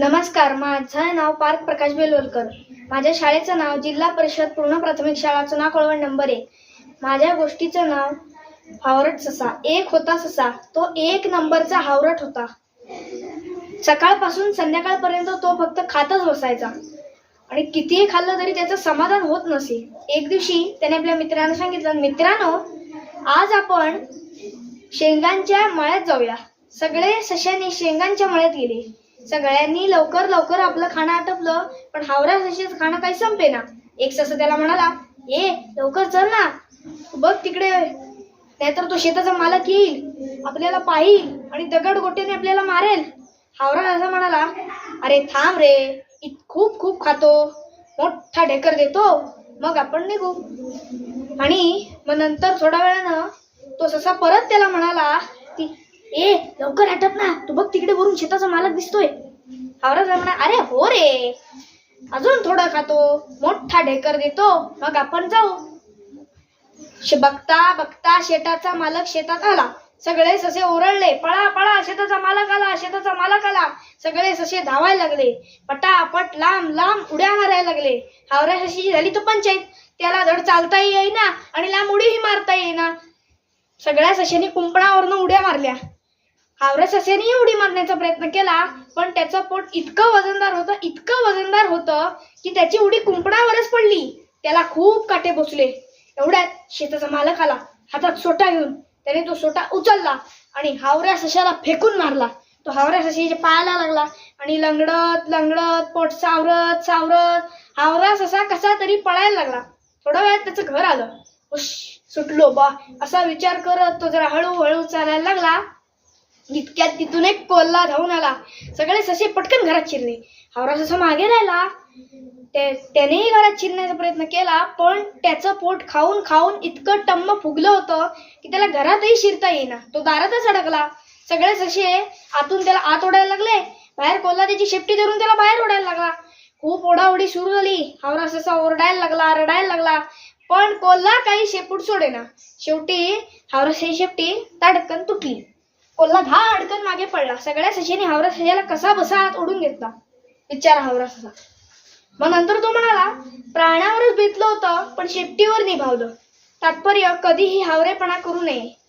नमस्कार माझं नाव पार्थ प्रकाश बेलोलकर माझ्या शाळेचं नाव जिल्हा परिषद पूर्ण प्राथमिक शाळा चुना कळवण नंबर एक. माझ्या गोष्टीचं नाव हावरट ससा. एक होता ससा. तो एक नंबरचा हावरट होता. सकाळपासून संध्याकाळपर्यंत तो फक्त खातच बसायचा. आणि कितीही खाल्लं तरी त्याचं समाधान होत नसे. एक दिवशी त्याने आपल्या मित्रांना सांगितलं मित्रांनो आज आपण शेंगांच्या मळ्यात जाऊया. सगळे सशाने शेंगांच्या मळ्यात गेले. सगळ्यांनी लवकर लवकर आपलं खाणं आटपलं पण हावरा सशीच खाणं काही संपेना. एक सस त्याला म्हणाला ये लवकर चल ना. बघ तिकडे. नाहीतर तो शेताचा मालक येईल आपल्याला पाहिल आणि दगड गोट्याने आपल्याला मारेल. हावरा असं म्हणाला अरे थांब रे इत खूप खूप खातो. मोठा ढेकर देतो. मग आपण निघू. आणि मग नंतर थोड्या वेळानं तो ससा परत त्याला म्हणाला की ए लवकर आटप ना. तू बघ तिकडे वरून शेताचा मालक दिसतोय. हावरा म्हणा अरे हो रे. अजून थोडं खातो. मोठा ढेकर देतो. मग आपण जाऊ. शे बघता बघता शेताचा मालक शेतात आला. सगळे ससे ओरडले. पळा पळा शेताचा मालक आला शेताचा मालक आला. सगळे ससे धावायला लागले. पटापट लांब लांब उड्या मारायला लागले. हावऱ्या सशीची झाली तर पंचायत. त्याला धड चालताही येईना आणि लांब उडीही मारता येईना. सगळ्या सशेने कुंपणावरनं उड्या मारल्या. हावऱ्या सस्याने उडी मारण्याचा प्रयत्न केला पण त्याचं पोट इतकं वजनदार होतं इतकं वजनदार होतं की त्याची उडी कुंपणावरच पडली. त्याला खूप काटे बसले. एवढ्यात शेताचा मालक आला हातात सोटा घेऊन. त्याने तो सोटा उचलला आणि हावऱ्या सशाला फेकून मारला. तो हावऱ्या सशाच्या पायाला लागला आणि लंगडत लंगडत पोट सावरत सावरत हावरा ससा कसा तरी पळायला लागला. थोड्या वेळात त्याचं घर आलं. उश सुटलो बा. असा विचार करत तो जरा हळूहळू चालायला लागला. इतक्यात तिथून एक कोल्हा धावून आला. सगळे ससे पटकन घरात शिरले. हावरा ससा मागे राहिला. ते त्यानेही घरात शिरण्याचा प्रयत्न केला पण त्याचं पोट खाऊन खाऊन इतकं टम्म फुगलं होतं की त्याला घरातही शिरता येईना. तो दारातच अडकला. सगळे ससे आतून त्याला आत ओढायला लागले. बाहेर कोल्हा त्याची शेपटी धरून त्याला बाहेर ओढायला लागला. खूप ओढाओढी सुरू झाली. हावरा ससा ओरडायला लागला रडायला लागला. पण कोल्हा काही शेपूट सोडेना. शेवटी हावरासाची शेपटी ताडकन तुटली. कोल्हा दहा अडकन मागे पडला. सगळ्या सशाने हावरा सशाला कसा बसा हात ओढून घेतला. विचार हावरा ससा. मग नंतर तो म्हणाला प्राण्यावरच बेतलं होतं पण शेपटीवर निभावलं. तात्पर्य कधीही हावरेपणा करू नये.